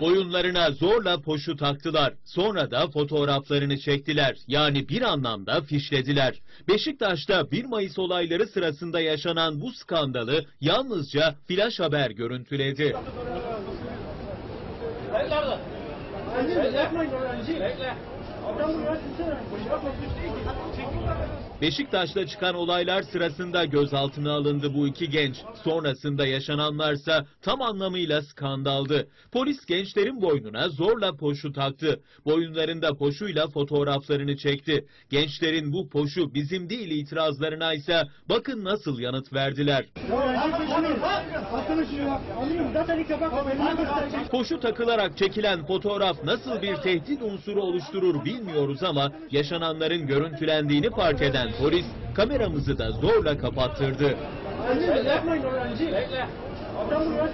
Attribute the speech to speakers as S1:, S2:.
S1: Boyunlarına zorla poşu taktılar. Sonra da fotoğraflarını çektiler. Yani bir anlamda fişlediler. Beşiktaş'ta 1 Mayıs olayları sırasında yaşanan bu skandalı yalnızca flash haber görüntüledi. Beşiktaş'ta çıkan olaylar sırasında gözaltına alındı bu iki genç. Sonrasında yaşananlarsa tam anlamıyla skandaldı. Polis gençlerin boynuna zorla poşu taktı. Boyunlarında poşuyla fotoğraflarını çekti. Gençlerin bu poşu bizim değil itirazlarına ise bakın nasıl yanıt verdiler. Poşu takılarak çekilen fotoğraf nasıl bir tehdit unsuru oluşturur bilmiyoruz ama yaşananların görüntülendiğini fark eden polis kameramızı da zorla kapattırdı.
S2: Yapmayın öğrenci. Bekle. Adam buraya